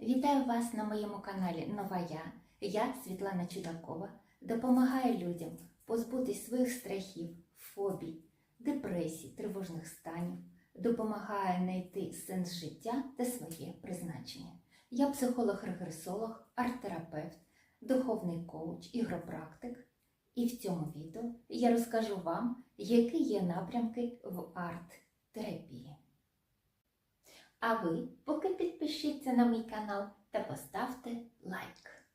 Вітаю вас на моєму каналі Нова Я. Я, Світлана Чудакова, допомагаю людям позбутись своїх страхів, фобій, депресій, тривожних станів, допомагаю знайти сенс життя та своє призначення. Я психолог-регресолог, арт-терапевт, духовний коуч, ігропрактик. І в цьому відео я розкажу вам, які є напрямки в арт-терапії. А ви поки підпишіться на мій канал та поставте лайк.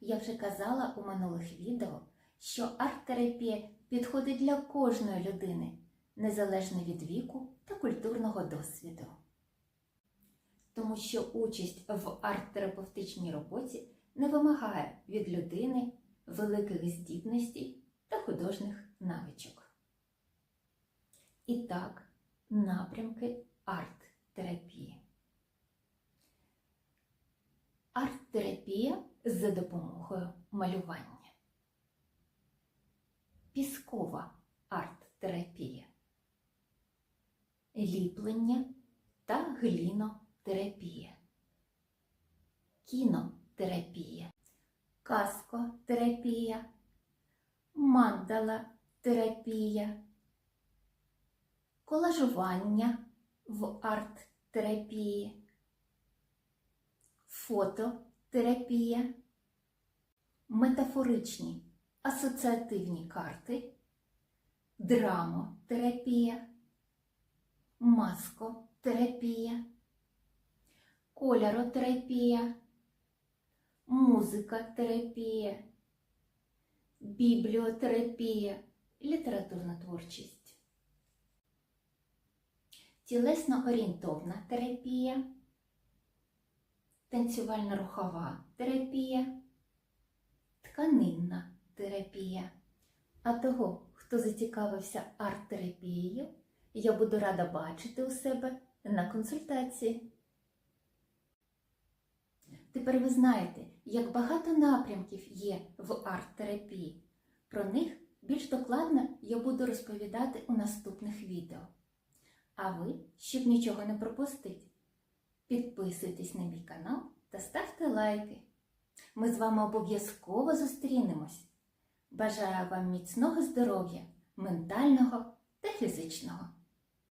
Я вже казала у минулих відео, що арт-терапія підходить для кожної людини, незалежно від віку та культурного досвіду. Тому що участь в арт-терапевтичній роботі не вимагає від людини великих здібностей та художніх навичок. І так, напрямки арт-терапії. Арт-терапія за допомогою малювання. Піскова арт-терапія. Ліплення та глінотерапія. Кінотерапія. Каскотерапія. Мандала терапія. Колажування в арт-терапії, фототерапія, метафоричні асоціативні карти, драмотерапія, маскотерапія, кольоротерапія, музикотерапія, бібліотерапія, літературна творчість тілесно-орієнтовна терапія, танцювально-рухова терапія, тканинна терапія. А того, хто зацікавився арт-терапією, я буду рада бачити у себе на консультації. Тепер ви знаєте, як багато напрямків є в арт-терапії. Про них більш докладно я буду розповідати у наступних відео. А ви, щоб нічого не пропустити, підписуйтесь на мій канал та ставте лайки. Ми з вами обов'язково зустрінемось. Бажаю вам міцного здоров'я, ментального та фізичного.